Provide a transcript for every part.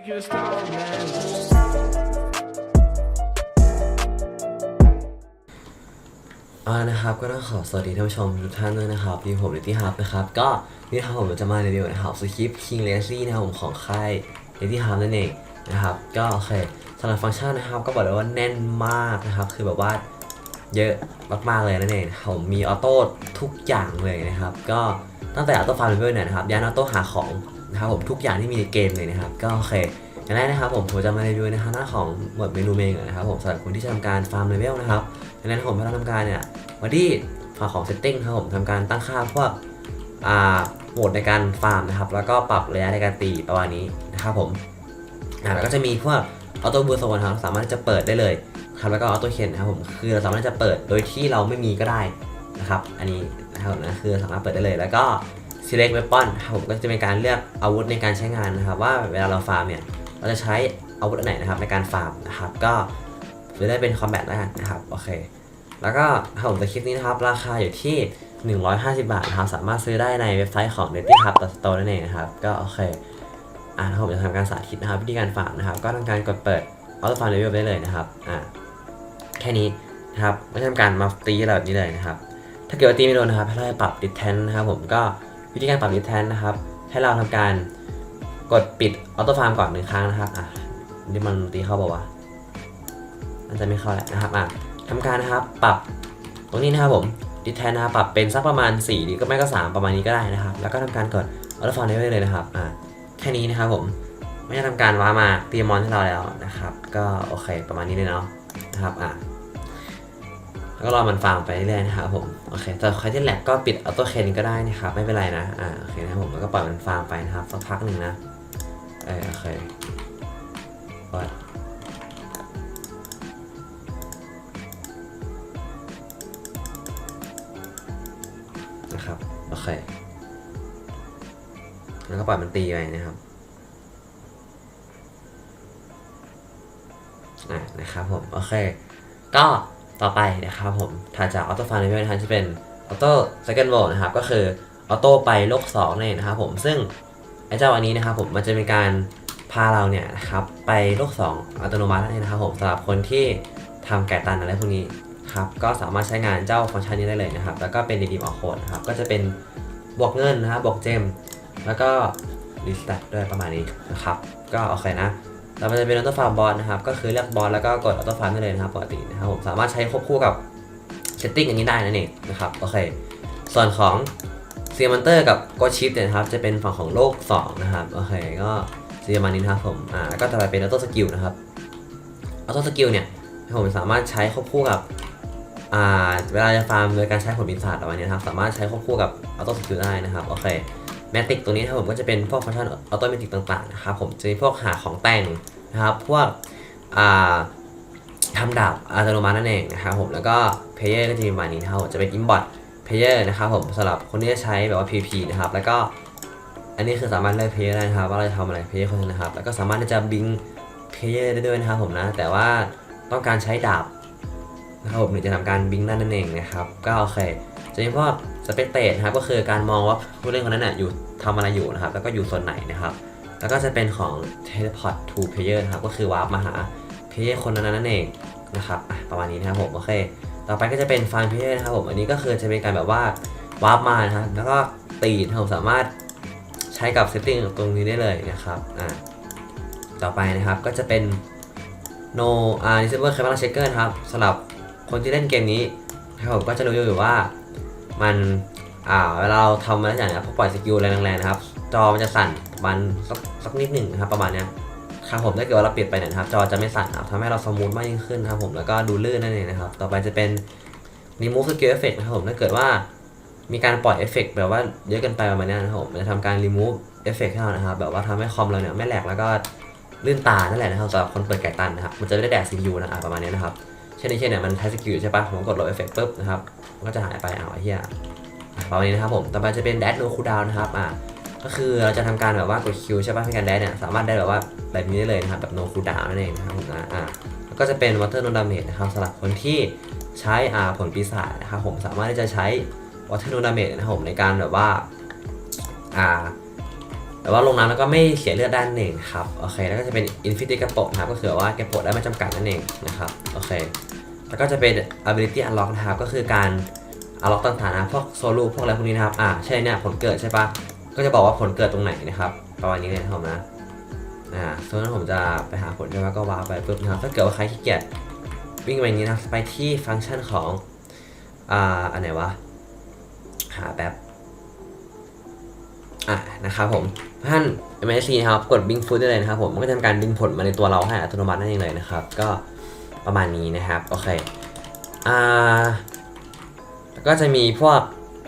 Make you stop, man. อ่านะครับก็ต้องขอสวัสดีท่านผู้ชมทุกท่านด้วยนะครับที่ผมลิตี้ฮับนะครับ ก็นี่นะครับผมจะมารีวิวนะครับสคริปต์ King Lazy นะครับผมของค่ายลิตี้ฮับนั่นเองนะครับ ก็โอเคสำหรับฟังก์ชันนะครับ ก็บอกเลยว่าแน่นมากนะครับ คือแบบว่าเยอะมากๆเลยนั่นเองผมมีออโต้ทุกอย่างเลยนะครับ ก็ตั้งแต่ออโต้ฟาร์มเลเวลเนี่ยนะครับยันออโต้หาของ นะครับผมทุกอย่างที่มีในเกมเลยนะครับ ก็โอเคอย่างแรกนะครับผมผมจะมารีวิวในหน้าของหมวดเมนูเมนนะครับผมสำหรับคนที่จะทำการฟาร์มเลเวลนะครับดังนั้นผมจะทำการเนี่ยมาที่ฝั่งของ setting ครับผมทำการตั้งค่าพวกอ่าโหมดในการฟาร์มนะครับ แล้วก็ปรับระยะในการตีประมาณนี้นะครับผมอ่าแล้วก็จะมีพวกออโต้บูสโซนครับสามารถจะเปิดได้เลยครับแล้วก็ออโต้เคนนะครับผมคือเราสามารถจะเปิดโดยที่เราไม่มีก็ได้นะครับ อันนี้นะครับนะคือสามารถเปิดได้เลยแล้วก็ select weapon ครับผมก็จะเป็นการเลือกอาวุธในการใช้งานนะครับ ว่าเวลาเราฟาร์มเนี่ยเราจะใช้อาวุธอันไหนนะครับในการฟาร์มนะครับก็จะได้เป็น combat แล้วกันนะครับโอเคแล้วก็ผมจะคลิปนี้นะครับ ราคาอยู่ที่ 150 บาทนะครับสามารถซื้อได้ในเว็บไซต์ของ n e t y Hub Store นั่นเองนะครับก็โอเคอ่าถ้าผมจะทำการสาธิตนะครับวิธีการฟาร์มนะครับ ก็ทำการกดเปิด Auto Farm Level ได้เลยนะครับอ่าแค่นี้นะครับไม่ทำการมาตีเราแบบนี้เลยนะครับ ถ้าเกิดว่าตีไม่โดนนะครับให้เราปรับ d i s t a n c นะครับผมก็ วิธีการปรับ Distance นะครับ ให้เราทำการกดปิด Auto Farm ก่อนหนึ่งครั้งนะครับอะนี่มันตีเข้าเปล่าวะน่าจะไม่เข้าแหละนะครับอะทำการนะครับปรับตรงนี้นะครับผมดิแทนนะครับปรับเป็นสักประมาณ4หรือก็ไม่ก็ 3 ประมาณนี้ก็ได้นะครับ แล้วก็ทำการกดอัลฟาร์มได้เลยนะครับอ่าแค่นี้นะครับผมไม่ได้ทำการว้ามาเตรียมมอนให้เราแล้วนะครับ ก็โอเคประมาณนี้เลยเนาะนะครับอ่า แล้วก็รอมันฟาร์มไปเรื่อยๆนะครับผมโอเคแต่ใครที่แลกก็ปิดออโต้เคนก็ได้นะครับไม่เป็นไรนะอ่าโอเคนะผมแล้วก็ปล่อยมันฟาร์มไปนะครับสักพักหนึ่งนะเออโอเคปล่อยนะครับโอเคแล้วก็ปล่อยมันตีไปนะครับอะนะครับผม โอเค ก็ ต่อไปนะครับผมถัดจากออโต้ฟาร์นเวลนะครับจะเป็นออโต้เซคันด์โหมดนะครับก็คือออโต้ไปโลก2นั่นเองนะครับผมซึ่งไอ้เจ้าอันนี้นะครับผมมันจะเป็นการพาเราเนี่ยนะครับไปโลก 2 อัตโนมัตินั่นเองนะครับผมสำหรับคนที่ทำแกะตันอะไรพวกนี้ครับก็สามารถใช้งานเจ้าฟังก์ชันนี้ได้เลยนะครับ แล้วก็เป็น redeem all code นะครับก็จะเป็นบวกเงินนะครับบวกเจม แล้วก็ reset ด้วยประมาณนี้นะครับ ก็โอเคนะ เราจะเป็น auto farm bot นะครับ ก็คือเลือกบอลแล้วก็กด auto farm ได้เลยนะครับปกตินะครับผมสามารถใช้ควบคู่กับ setting อันนี้ได้นั่นเองนะครับโอเค ส่วนของ s e a m o n t e r กับ g o s h i p เนี่ยนะครับจะเป็นฝั่งของโลก 2 นะครับโอเคก็จะประมาณนี้นะครับผมอ่าก็ต่อไปเป็น auto skill นะครับ auto skill เนี่ยผมสามารถใช้ควบคู่กับอ่าเวลาจะฟาร์มโดยการใช้ผลปีศาจอะไรเนี้ยนะครับสามารถใช้ควบคู่กับออโต้สกิลได้นะครับโอเค แมติกตัวนี้ถ้าผมก็จะเป็นพวกฟังก์ชันออโตเมติกต่างๆนะครับผมจะมีพวกหาของแต่งนะครับพวกทำดาบอัตโนมัตินั่นเองนะครับผมแล้วก็เพลเยอร์ก็จะมีประมาณนี้นะครับจะเป็นอินบอทเพลเยอร์นะครับผมสำหรับคนที่จะใช้แบบว่า PP นะครับแล้วก็อันนี้คือสามารถเลือกเพลเยอร์ได้นะครับว่าเราจะทำอะไรเพลเยอร์คนนั้นะครับแล้วก็สามารถที่จะบิงเพลเยอร์ได้ด้วยนะครับผมนะแต่ว่าต้องการใช้ดาบนะครับผมถึงจะทำการบิงนั่นนั่นเองนะครับก็โอเค จะมีพวกสเปกเตตนะครับก็คือการมองว่าผู้เล่นคนนั้นน่ะอยู่ทำอะไรอยู่นะครับแล้วก็อยู่ส่วนไหนนะครับ แล้วก็จะเป็นของ teleport to player นะครับก็คือวาร์ปมาหา player คนนั้นนั่นเองนะครับประมาณนี้นะครับผมโอเค ต่อไปก็จะเป็น fan player นะครับผมอันนี้ก็คือจะเป็นการแบบว่าวาร์ปมานะครับแล้วก็ตีนะครับผมสามารถใช้กับ setting ตรงนี้ได้เลยนะครับอ่าต่อไปนะครับก็จะเป็น no อ่า disable camera checker นะครับสำหรับคนที่เล่นเกมนี้นะครับผมก็จะรู้อยู่ว่า มันอ่าเวลาเราทำอะไรอย่างเงี้ยพอปล่อยสกิลแรงๆนะครับ จอมันจะสั่นประมาณสักสักนิดหนึ่งนะครับประมาณเนี้ยครับผมถ้าเกิดว่าเราปิดไปเนี่ยครับ จอจะไม่สั่นครับทำให้เราสมูทมากยิ่งขึ้นนะครับผมแล้วก็ดูลื่นนั่นเองนะครับ ต่อไปจะเป็น remove skill effect นะครับผมถ้าเกิดว่ามีการปล่อยเอฟเฟกต์แบบว่าเยอะเกินไปประมาณเนี้ยนะครับผมจะทำการ remove เอฟเฟกต์ให้เรานะครับ แบบว่าทำให้คอมเราเนี่ยไม่แหลกแล้วก็ลื่นตานั่นแหละนะครับสำหรับคนเปิดไก่ตันนะครับมันจะไม่ได้แดก CPU นะประมาณนี้นะครับ เช่นนี้เช่นเนี่ยมันใช้สกิลใช่ปะผมกดลบเอฟเฟกต์ปุ๊บนะครับก็จะหายไปเอาไอ้เหี้ยอะประมาณนี้นะครับผมต่อไปจะเป็น dash no cooldown นะครับอ่าก็คือเราจะทำการแบบว่ากดคิวใช่ปะในการ dash เนี่ยสามารถได้แบบว่าแบบนี้ได้เลยนะครับแบบ no cooldown นั่นเองนะครับผมนะอ่าแล้วก็จะเป็น water no damage นะครับสำหรับคนที่ใช้อ่าผลปีศาจนะครับผมสามารถที่จะใช้ water no damage นะครับผมในการแบบว่าอ่าแต่ว่าลงน้ำแล้วก็ไม่เสียเลือดด้านเองนะครับโอเคแล้วก็จะเป็น Infinity กระโปะนะครับก็คือว่าแกโปะได้ไม่จำกัดนั่นเองนะครับโอเค แล้วก็จะเป็น ability unlock นะครับ ก็คือการ unlock ต่างๆนะพวกโซลูพวกอะไรพวกนี้นะครับ อ่า ใช่เนี่ยผลเกิดใช่ปะก็จะบอกว่าผลเกิดตรงไหนนะครับประมาณนี้เลยนะครับนะ อ่าส่วนนั้นผมจะไปหาผลใช่ไหมก็ว้าวไปปุ๊บนะครับ ถ้าเกิดว่าใครขี้เกียจวิ่งไปนี้นะ ไปที่ฟังก์ชันของ อ่า อันไหนวะ หาแป๊บ อะนะครับผมท่าน MSC นะครับ กด Bing Food ได้เลยนะครับผม มันก็จะทำการดึงผลมาในตัวเราให้อัตโนมัตินั่นเองเลยนะครับ ก็ ประมาณนี้นะครับโอเคอ่าก็จะมีพวก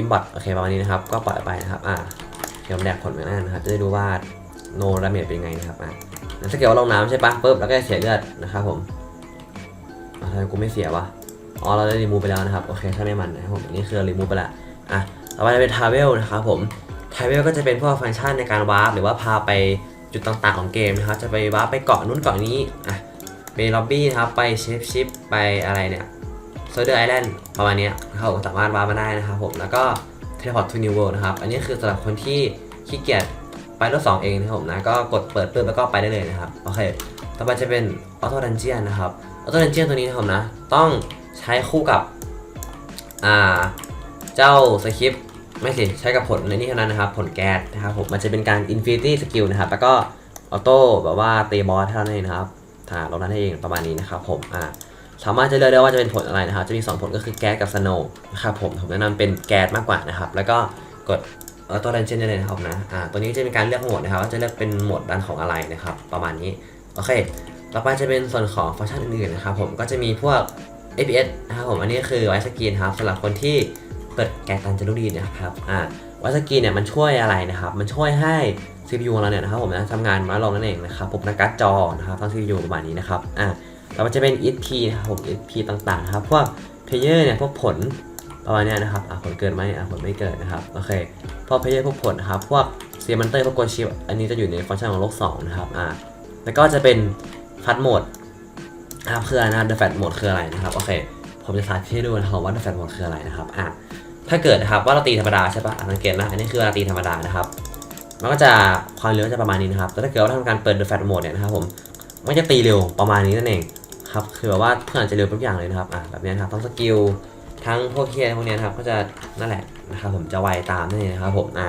Inbot โอเคประมาณนี้นะครับ ก็ปล่อยไปนะครับอ่าเดี๋ยวผมแดกผลมาหน้านะครับจะได้ดูว่า no damage เป็นยังไงนะครับอะแล้วถ้าเกิดว่าลงน้ำใช่ปะปุ๊บแล้วก็เสียเลือดนะครับผมทำไมกูไม่เสียวะอ๋อเราได้รีมูฟไปแล้วนะครับโอเคใช่ไม่มันนะครับผมนี่คือรีมูฟไปละอะต่อไปจะเป็น travel นะครับผมทาเวลก็จะเป็นพวกฟังก์ชันในการวาร์ปหรือว่าพาไปจุดต่างๆของเกมนะครับจะไปวาร์ปไปเกาะนู้นเกาะนี้อะ ไปล็อบบี้นะครับ ไปเชฟชิปไปอะไรเนี่ยโซเดอร์ไอแลนด์ประมาณนี้ยนะครับผมสามารถวาร์ปมาได้นะครับผม แล้วก็เทเลพอร์ตทูนิวเวิลด์นะครับ อันนี้คือสำหรับคนที่ขี้เกียจไปรถสองเองนะครับผมนะ ก็กดเปิดปุ๊บแล้วก็ไปได้เลยนะครับ โอเค ต่อไปจะเป็นออโต้ดันเจียนนะครับ ออโต้ดันเจียนตัวนี้นะครับนะ ต้องใช้คู่กับ อ่า เจ้าสคริปต์ไม่สิ ใช้กับผลในนี้เท่านั้นนะครับ ผลแก๊สนะครับผม มันจะเป็นการ Infinity Skill นะครับ แล้วก็ออโต้แบบว่าเตีบอสเท่านั้นเองนะครับ ถ้าลงนั้นเองประมาณนี้นะครับผมอ่าสามารถจะเลือกได้ว่าจะเป็นผลอะไรนะครับ จะมี 2 ผลก็คือแก๊สกับสโนว์นะครับผมผมแนะนำเป็นแก๊สมากกว่านะครับ แล้วก็กดออโต้ดันเจนได้เลยนะครับนะอ่าตัวนี้จะเป็นการเลือกโหมดนะครับว่าจะเลือกเป็นโหมดดันของอะไรนะครับ ประมาณนี้โอเค ต่อไปจะเป็นส่วนของฟังก์ชันอื่นๆนะครับผมก็จะมีพวก APS นะครับผมอันนี้คือไวสกรีนครับสำหรับคนที่เปิดแกะตันจะรู้ดีนะครับอ่าไวสกีนเนี่ยมันช่วยอะไรนะครับ มันช่วยให้ CPU ของเราเนี่ยนะครับผมนะทำงานน้อยลงนั่นเองนะครับผมนะการ์ดจอนะครับต้ง CPU ประมาณนี้นะครับอ่าต่อไปจะเป็น ESP นะครับผม ESP ต่างๆนะครับพวกเพลเยอร์เนี่ยพวกผลประมาณนี้นะครับอ่าผลเกิดไหมอ่าผลไม่เกิดนะครับโอเคพวกเพลเยอร์พวกผลนะครับพวกเซียมันเตอร์พวกโกชิปอันนี้จะอยู่ในฟังก์ชันของโลก2นะครับอ่าแล้วก็จะเป็นฟัดโหมดนะครับคืออะไรนะครับ The Fat Mode คืออะไรนะครับโอเคผมจะสาธิตให้ดูนะครับว่า The Fat Mode คืออะไรนะครับอะถ้าเกิดนะครับว่าเราตีธรรมดาใช่ปะอะสังเกตนะอันนี้คือเราตีธรรมดานะครับ มันก็จะความเร็วจะประมาณนี้นะครับแต่ถ้าเกิดว่าทำการเปิด The Fat Mode เนี่ยนะครับผมมันจะตีเร็วประมาณนี้นั่นเองครับคือแบบว่าเพื่อนจะเร็วทุกอย่างเลยนะครับอะแบบนี้นะครับทั้งสกิลทั้งพวกเคียร์พวกเนี้ยนะครับก็จะนั่นแหละนะครับผมจะไวตามนั่นเองนะครับผมอะ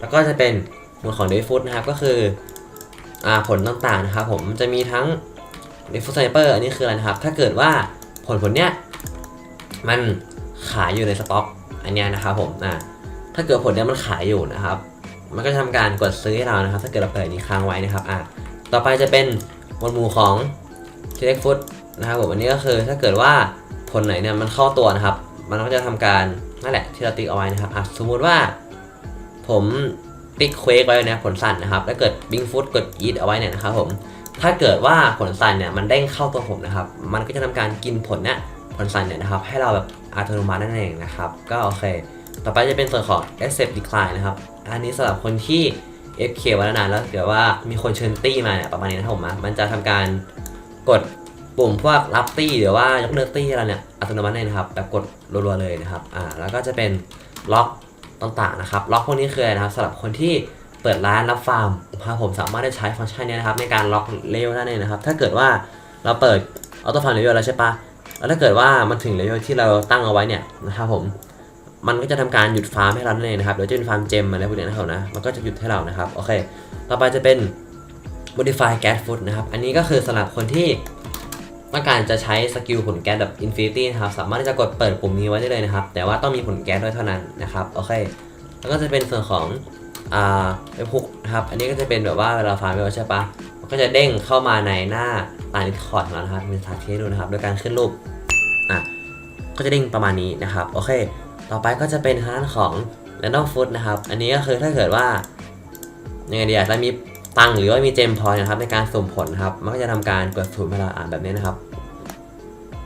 แล้วก็จะเป็นหมวดของ d e f o o t นะครับก็คืออ่าผลต่างๆนะครับผมจะมีทั้ง d e f o o t Sniper อันนี้คืออะไรนะครับ ถ้าเกิดว่าผลผลเนี้ยมันขายอยู่ในสต็อกอันเนี้ยนะครับผมอ่าถ้าเกิดผลเนี้ยมันขายอยู่นะครับ มันก็จะทำการกดซื้อให้เรานะครับ ถ้าเกิดเราเปิดนี้ค้างไว้นะครับอ่าต่อไปจะเป็นหมวดหมู่ของ t e l e f o o t นะครับผมอันนี้ก็คือถ้าเกิดว่าผลไหนเนี่ยมันเข้าตัวนะครับ มันก็จะทำการนั่นแหละที่เราติ๊กเอาไว้นะครับอะสมมุติว่าผมติ๊กเควกไว้เนี่ยผลสั่นนะครับแล้วเกิดบิงฟุตกดอีทเอาไว้เนี่ยนะครับผมถ้าเกิดว่าผลสั่นเนี่ยมันเด้งเข้าตัวผมนะครับ มันก็จะทำการกินผลเนี่ยผลสั่นเนี่ยนะครับ ให้เราแบบอัตโนมัตินั่นเองนะครับ ก็โอเค ต่อไปจะเป็นส่วนของ accept decline นะครับ อันนี้สำหรับคนที่ FK ไว้นานแล้วเกิดว่ามีคนเชิญตี้มาเนี่ยประมาณนี้นะผมนะมันจะทำการกดปุ่มพวกรับตี้หรือว่ายกเลิกตี้อะไรเนี่ยอัตโนมัติเลยนะครับแบบกดรัวๆเลยนะครับอ่าแล้วก็จะเป็นล็อกต่างๆนะครับล็อกพวกนี้คือนะครับสำหรับคนที่เปิดร้านรับฟาร์มนะครับผมสามารถได้ใช้ฟังก์ชันนี้นะครับในการล็อกเลเวลนั่นเองนะครับ ถ้าเกิดว่าเราเปิดออโต้ฟาร์มเลเวลแล้วใช่ปะแล้วถ้าเกิดว่ามันถึงเลเวลที่เราตั้งเอาไว้เนี่ยนะครับผม มันก็จะทำการหยุดฟาร์มให้เรานั่นเองนะครับเดี๋ยวจะเป็นฟาร์มเจมอะไรพวกนี้นะครับนะมันก็จะหยุดให้เรานะครับโอเค ต่อไปจะเป็น modify gas food นะครับอันนี้ก็คือสำหรับคนที่ต้องการจะใช้สกิลผลแก๊สแบบ infinity นะครับ สามารถที่จะกดเปิดปุ่มนี้ไว้ได้เลยนะครับ แต่ว่าต้องมีผลแก๊สด้วยเท่านั้นนะครับ โอเค แล้วก็จะเป็นส่วนของอ่าเว็บฮุกนะครับ อันนี้ก็จะเป็นแบบว่าเวลาฟาร์มไปใช่ปะมันก็จะเด้งเข้ามาในหน้าตาดิสคอร์ดของเรานะครับมีสาธิตดูนะครับ โดยการขึ้นรูป อะ ก็จะเด้งประมาณนี้นะครับ โอเค ต่อไปก็จะเป็นทางด้านของ random food นะครับ อันนี้ก็คือถ้าเกิดว่ายังไงดีอะถ้ามีตังหรือว่ามีเจมพอยนะครับในการสุ่มผลนะครับ มันก็จะทำการกดสุ่มให้เราอ่านแบบนี้นะครับ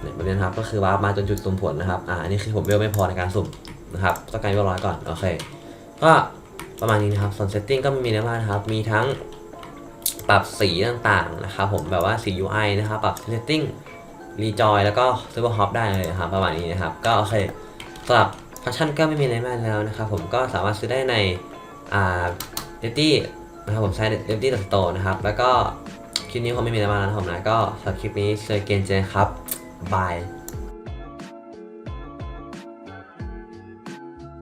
เนี่ยแบบนี้นะครับ ก็คือว่ามาจนจุดสุ่มผลนะครับ อ่าอันนี้คือผมเวลไม่พอในการสุ่มนะครับต้องการเวลร้อยก่อน โอเค ก็ประมาณนี้นะครับ ส่วน setting ก็ไม่มีอะไรมากนะครับ มีทั้งปรับสีต่างๆนะครับ ผมแบบว่าสี UI นะครับ ปรับ setting รีจอยแล้วก็ super hop ได้เลยครับประมาณนี้นะครับ ก็โอเคสำหรับ ฟังก์ชันก็ไม่มีอะไรมากแล้วนะครับผมก็สามารถซื้อได้ในอ่าเดตี้นะครับผมใช้เดมตี้ตัดโตนะครับ แล้วก็คลิปนี้คงไม่มีอะไรมากแล้วนะผมนะ ก็สำหรับคลิปนี้เจอเกนเจนครับบาย